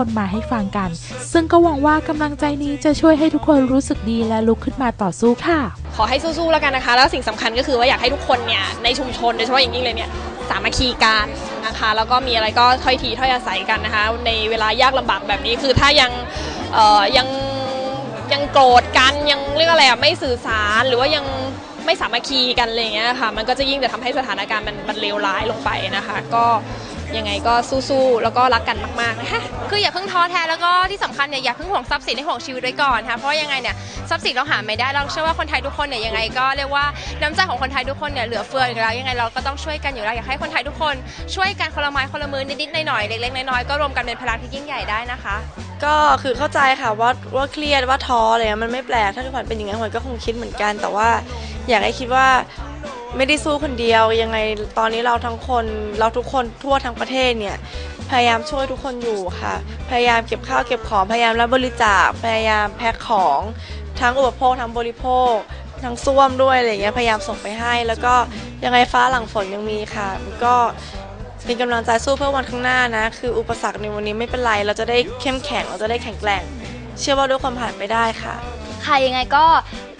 คนมาให้ฟังกัน ซึ่งก็หวังว่ากำลังใจนี้จะช่วยให้ทุกคนรู้สึกดีและลุกขึ้นมาต่อสู้ค่ะ ขอให้สู้ๆแล้วกันนะคะ แล้วสิ่งสำคัญก็คือว่าอยากให้ทุกคนเนี่ยในชุมชนโดยเฉพาะอย่างยิ่งเลยเนี่ยสามัคคีกันนะคะแล้วก็มีอะไรก็ถ้อยทีถ้อยอาศัยกันนะคะ ในเวลายากลำบากแบบนี้คือถ้ายังยังยังโกรธกันยังเรียกอะไรอะไม่สื่อสารหรือว่ายังไม่สามัคคีกันอะไรเงี้ยค่ะมันก็จะยิ่งจะทำให้สถานการณ์มันมันเลวร้ายลงไปนะคะ ก็ ยังไงก็สู้ๆแล้วก็รักกันมากๆนะคะคืออย่าเพิ่งท้อแท้แล้วก็ที่สำคัญเนี่ยอย่าเพิ่งห่วงทรัพย์สินให้ห่วงชีวิตไว้ก่อนค่ะเพราะยังไงเนี่ยทรัพย์สินเราหาไม่ได้เราเชื่อว่าคนไทยทุกคนเนี่ยยังไงก็เรียกว่าน้ำใจของคนไทยทุกคนเนี่ยเหลือเฟืออยู่แล้วยังไงเราก็ต้องช่วยกันอยู่แล้วอยากให้คนไทยทุกคนช่วยกันคนละไม้คนละมือนิดๆหน่อยๆเล็กๆน้อยๆก็รวมกันเป็นพลังที่ยิ่งใหญ่ได้นะคะ ก็คือเข้าใจค่ะว่าว่าเครียดว่าท้ออะไรเงี้ยมันไม่แปลกถ้าขวัญเป็นอย่างนั้นขวัญก็คงคิดเหมือนกัน แต่ว่าอยากให้คิดว่า ไม่ได้สู้คนเดียวยังไงตอนนี้เราทั้งคนเราทุกคนทั่วทั้งประเทศเนี่ยพยายามช่วยทุกคนอยู่ค่ะ พยายามเก็บข้าวเก็บของพยายามรับบริจาคพยายามแพ็คของทั้งอุปโภคทั้งบริโภค ทั้งส้วมด้วยอะไรเงี้ยพยายามส่งไปให้ แล้วก็ยังไงฟ้าหลังฝนยังมีค่ะก็เป็นกำลังใจสู้เพื่อวันข้างหน้านะ คืออุปสรรคในวันนี้ไม่เป็นไร เราจะได้เข้มแข็งเราจะได้แข็งแกร่ง เชื่อว่าทุกคนผ่านไปได้ค่ะ ค่ะยังไงก็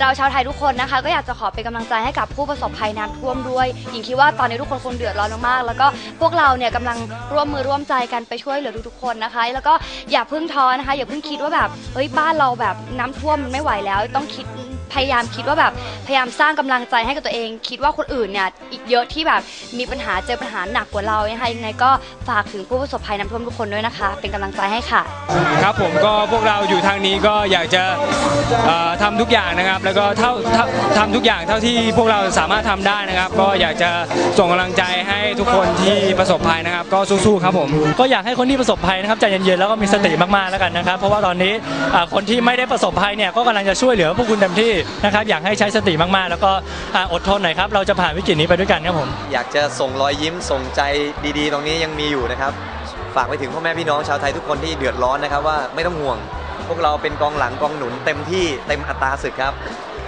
เราชาวไทยทุกคนนะคะ ก็อยากจะขอเป็นกำลังใจให้กับผู้ประสบภัยน้ำท่วมด้วยหญิงคิดว่าตอนนี้ทุกคนคงเดือดร้อนมากๆแล้วก็พวกเราเนี่ยกำลังร่วมมือร่วมใจกันไปช่วยเหลือทุกๆคนนะคะ แล้วก็อย่าเพิ่งท้อนะคะ อย่าเพิ่งคิดว่าแบบเฮ้ยบ้านเราแบบน้ำท่วมมันไม่ไหวแล้วต้องคิด พยายามคิดว่าแบบพยายามสร้างกำลังใจให้กับตัวเอง คิดว่าคนอื่นเนี่ยอีกเยอะที่แบบมีปัญหาเจอปัญหาหนักกว่าเรานะคะยังไงก็ฝากถึงผู้ประสบภัยน้ำท่วมทุกคนด้วยนะคะ เป็นกำลังใจให้ค่ะ ครับผมก็พวกเราอยู่ทางนี้ก็อยากจะเอ่อทำทุกอย่างนะครับ แล้วก็เท่าเท่าทำทุกอย่างเท่าที่พวกเราสามารถทำได้นะครับ ก็อยากจะส่งกำลังใจให้ทุกคนที่ประสบภัยนะครับ ก็สู้ๆครับผมก็อยากให้คนที่ประสบภัยนะครับใจเย็นๆแล้วก็มีสติมากๆแล้วกันนะครับ เพราะว่าตอนนี้อ่าคนที่ไม่ได้ประสบภัยเนี่ยก็กำลังจะช่วยเหลือพวกคุณเต็มที่นะครับอยากให้ใช้สติมากๆ แล้วก็อ่าอดทนหน่อยครับ เราจะผ่านวิกฤตนี้ไปด้วยกันครับผม อยากจะส่งรอยยิ้มส่งใจดีๆ ตรงนี้ยังมีอยู่นะครับ ฝากไปถึงพ่อแม่พี่น้องชาวไทยทุกคนที่เดือดร้อนนะครับว่าไม่ต้องห่วง พวกเราเป็นกองหลังกองหนุนเต็มที่เต็มอัตราศึกครับ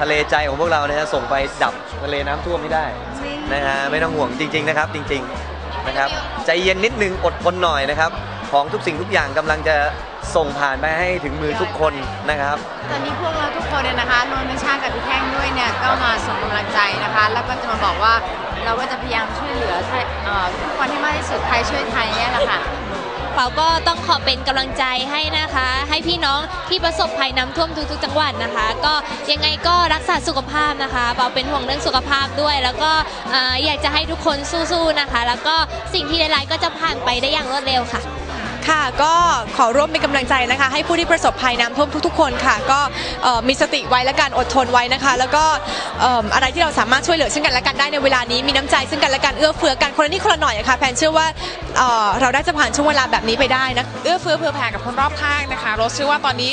ทะเลใจของพวกเรานะฮะส่งไปดับทะเลน้ำท่วมไม่ได้นะฮะไม่ต้องห่วงจริง ๆนะครับ จริง ๆนะครับ ใจเย็นนิดนึงอดทนหน่อยนะครับ ของทุกสิ่งทุกอย่างกำลังจะส่งผ่านไปให้ถึงมือทุกคนนะครับ ตอนนี้พวกเราทุกคนเนี่ยนะคะรวมทั้งชาติกับพี่แท่งด้วยเนี่ยก็มาส่งกำลังใจนะคะ แล้วก็จะมาบอกว่าเราก็จะพยายามช่วยเหลือไทยเอ่อทุกคนให้มากที่สุดไทยช่วยไทยเนี่ยแหละค่ะเปาก็ต้องขอเป็นกำลังใจให้นะคะ ให้พี่น้องที่ประสบภัยน้ำท่วมทุกๆจังหวัดนะคะ ก็ยังไงก็รักษาสุขภาพนะคะเปาเป็นห่วงเรื่องสุขภาพด้วย แล้วก็เอ่ออยากจะให้ทุกคนสู้ๆนะคะ แล้วก็สิ่งที่ร้ายๆก็จะผ่านไปได้อย่างรวดเร็วค่ะ ค่ะก็ขอร่วมเป็นกำลังใจนะคะ ให้ผู้ที่ประสบภัยน้ำท่วมทุก ๆ คนค่ะ ก็เอ่อมีสติไว้และการอดทนไว้นะคะ แล้วก็เอิ่มอะไรที่เราสามารถช่วยเหลือซึ่งกันและกันได้ในเวลานี้มีน้ำใจซึ่งกันและกันเอื้อเฟื้อกันคนละนิดคนละหน่อยอะค่ะแพนเชื่อว่าเอ่อเราได้จะผ่านช่วงเวลาแบบนี้ไปได้นะเอื้อเฟื้อเผื่อแผ่กับคนรอบข้างนะคะรถเชื่อว่าตอนนี้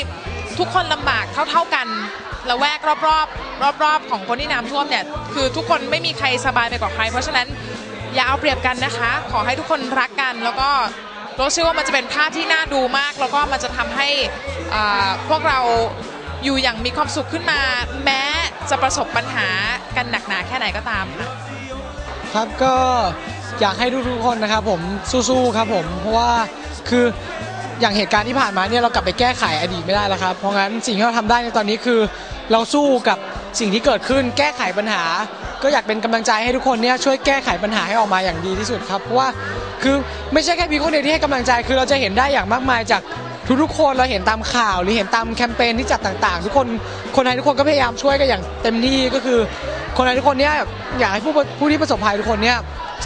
ทุกคนลำบากเท่าๆกันละแวกรอบๆรอบๆ ของคนที่น้ำท่วมเนี่ยคือทุกคนไม่มีใครสบายไปกว่าใคร เพราะฉะนั้นอย่าเอาเปรียบกันนะคะ ขอให้ทุกคนรักกันแล้วก็ รถเชื่อว่ามันจะเป็นภาพที่น่าดูมาก แล้วก็มันจะทำให้พวกเราอยู่อย่างมีความสุขขึ้นมา แม้จะประสบปัญหากันหนักหนาแค่ไหนก็ตามค่ะครับก็อยากให้ทุกๆคนนะครับผมสู้ๆครับผมเพราะว่าคืออย่างเหตุการณ์ที่ผ่านมาเนี่ยเรากลับไปแก้ไขอดีตไม่ได้แล้วครับ เพราะงั้นสิ่งที่เราทำได้ในตอนนี้คือ เราสู้กับสิ่งที่เกิดขึ้น แก้ไขปัญหา ก็อยากเป็นกำลังใจให้ทุกคนเนี่ยช่วยแก้ไขปัญหาให้ออกมาอย่างดีที่สุดครับเพราะว่า คือไม่ใช่แค่พีคนเดียวที่ให้กำลังใจคือเราจะเห็นได้อย่างมากมายจากทุกๆคนเราเห็นตามข่าวหรือเห็นตามแคมเปญที่จัดต่างๆ ทุกคนคนไทยทุกคนก็พยายามช่วยกันอย่างเต็มที่ก็คือ คนไทยทุกคนเนี่ยอยากให้ผู้ผู้ที่ประสบภัยทุกคนเนี่ย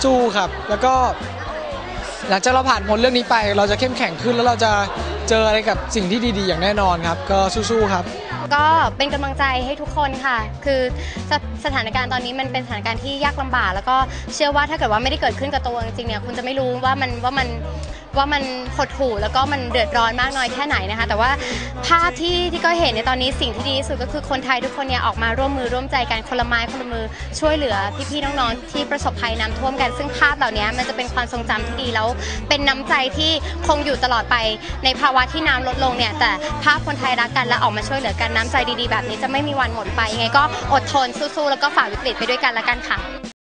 สู้ครับ แล้วก็ หลังจากเราผ่านพ้นเรื่องนี้ไป เราจะเข้มแข็งขึ้นแล้วเราจะเจออะไรกับสิ่งที่ดีๆ อย่างแน่นอนครับ ก็สู้ๆครับ ก็เป็นกำลังใจให้ทุกคนค่ะ คือสสถานการณ์ตอนนี้มันเป็นสถานการณ์ที่ยากลำบาก แล้วก็เชื่อว่าถ้าเกิดว่าไม่ได้เกิดขึ้นกับตัวจริงๆเนี่ยคุณจะไม่รู้ว่ามันว่ามัน ว่ามันหดหู่แล้วก็มันเดือดร้อนมากน้อยแค่ไหนนะคะ แต่ว่าภาพที่ที่ก็เห็นในตอนนี้สิ่งที่ดีที่สุดก็คือคนไทยทุกคนเนี่ยออกมาร่วมมือร่วมใจกันคนละไม้คนละมือช่วยเหลือพี่ๆน้องๆที่ประสบภัยน้ำท่วมกัน ซึ่งภาพเหล่านี้มันจะเป็นความทรงจำที่ดีแล้วเป็นน้ำใจที่คงอยู่ตลอดไปในภาวะที่น้ำลดลงเนี่ยแต่ภาพคนไทยรักกันและออกมาช่วยเหลือกันน้ำใจดีๆแบบนี้จะไม่มีวันหมดไปยังไงก็อดทนสู้ๆแล้วก็ฝ่าวิกฤตไปด้วยกันละกันค่ะ